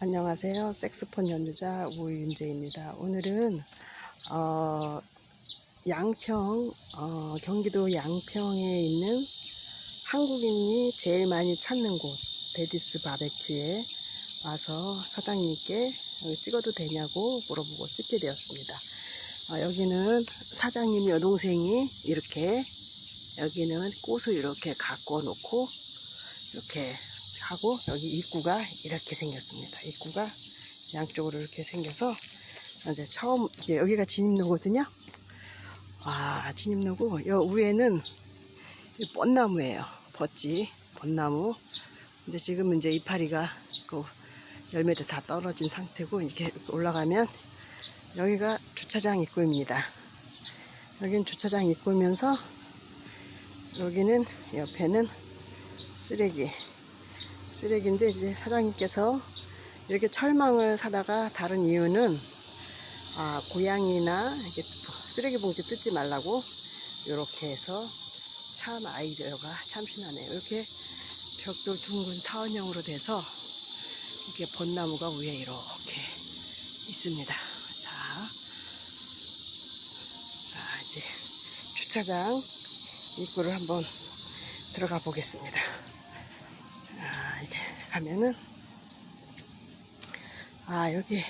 안녕하세요. 색스폰 연주자 우윤재입니다. 오늘은 어, 양평 어, 경기도 양평에 있는 한국인이 제일 많이 찾는 곳 데디스 바베큐에 와서 사장님께 찍어도 되냐고 물어보고 찍게 되었습니다. 어, 여기는 사장님 여동생이 이렇게 여기는 꽃을 이렇게 갖고 놓고 이렇게 하고 여기 입구가 이렇게 생겼습니다. 입구가 양쪽으로 이렇게 생겨서 이제 처음 이제 여기가 진입로거든요. 와 진입로고 여 위에는 이 벚나무예요. 벚지 벚나무. 근데 지금 이제 이파리가 그 열매들 다 떨어진 상태고 이렇게 올라가면 여기가 주차장 입구입니다. 여기는 주차장 입구면서 여기는 옆에는 쓰레기 쓰레기인데 이제 사장님께서 이렇게 철망을 사다가 다른 이유는 아, 고양이나 쓰레기 봉지 뜯지 말라고 이렇게 해서 참 아이디어가 참신하네요. 이렇게 벽돌 둥근 타원형으로 돼서 이렇게 벚나무가 위에 이렇게 있습니다. 자, 자 이제 주차장 입구를 한번 들어가 보겠습니다. 가면은 아 여기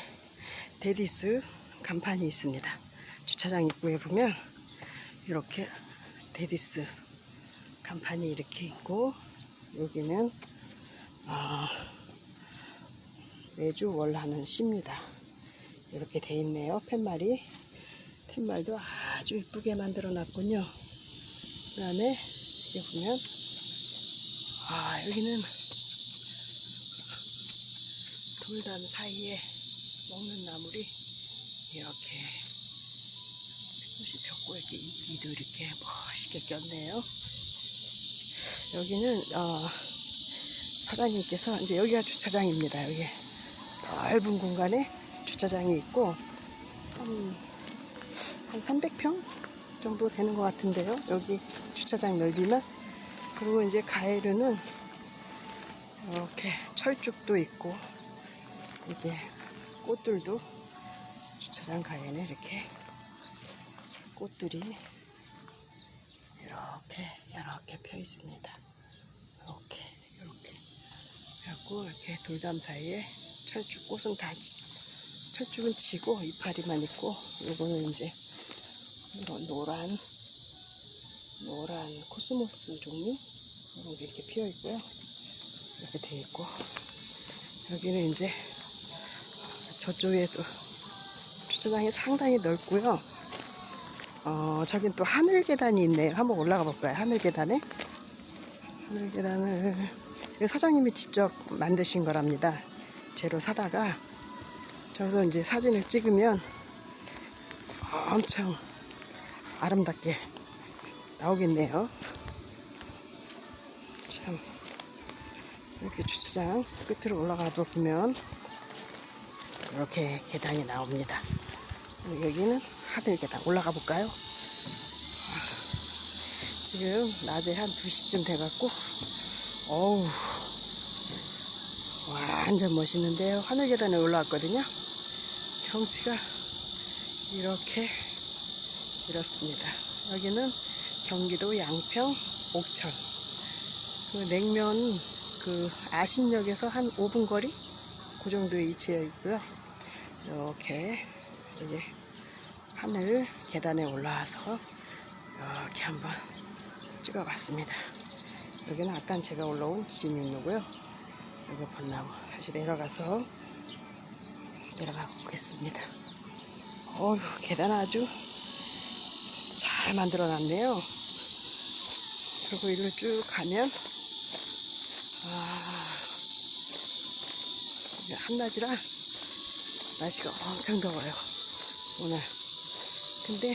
데디스 간판이 있습니다. 주차장 입구에 보면 이렇게 데디스 간판이 이렇게 있고 여기는 아, 매주 월 하는 시입니다. 이렇게 돼 있네요. 팻말이 팻말도 아주 이쁘게 만들어 놨군요. 그 다음에 여기 보면 아 여기는 돌담 사이에 먹는 나물이 이렇게 꽃이 폈고 이렇게 이끼도 이렇게 멋있게 꼈네요. 여기는 어, 사장님께서 이제 여기가 주차장입니다. 여기 넓은 공간에 주차장이 있고 한, 한 300평 정도 되는 것 같은데요. 여기 주차장 넓이만 그리고 이제 가해류는 이렇게 철쭉도 있고 이게 꽃들도 주차장 가에는 이렇게 꽃들이 이렇게 이렇게 펴 있습니다. 이렇게 이렇게 그래갖고 이렇게 돌담 사이에 철쭉 꽃은 다 철쭉은 지고 이파리만 있고 요거는 이제 이런 노란 노란 코스모스 종류 이런 게 이렇게 피어 있고요. 이렇게 돼 있고 여기는 이제 저쪽에도 주차장이 상당히 넓고요. 어, 저긴 또 하늘 계단이 있네요. 한번 올라가 볼까요? 하늘 계단에. 하늘 계단을 사장님이 직접 만드신 거랍니다. 재료 사다가 저기서 이제 사진을 찍으면 엄청 아름답게 나오겠네요. 참 이렇게 주차장 끝으로 올라가도 보면 이렇게 계단이 나옵니다. 여기는 하늘 계단 올라가 볼까요? 아, 지금 낮에 한 2시쯤 돼갖고 어우 완전 멋있는데요. 하늘 계단에 올라왔거든요. 경치가 이렇게 이렇습니다. 여기는 경기도 양평 옥천 그 냉면 그 아신역에서 한 5분 거리 그 정도의 위치에 있고요. 이렇게 여기 하늘 계단에 올라와서 이렇게 한번 찍어봤습니다. 여기는 아까 제가 올라온 진입로고요. 여기 벚나무 다시 내려가서 내려가 보겠습니다. 어휴 계단 아주 잘 만들어 놨네요. 그리고 이리로 쭉 가면 아 한낮이라 날씨가 엄청 더워요. 오늘. 근데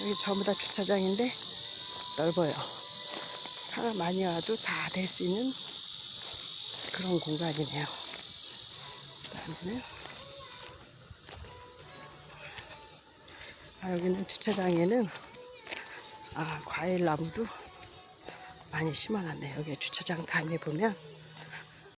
여기 전부 다 주차장인데 넓어요. 사람 많이 와도 다 될 수 있는 그런 공간이네요. 그다음에는 아, 여기는 주차장에는 아, 과일 나무도 많이 심어놨네요. 여기 주차장 다녀보면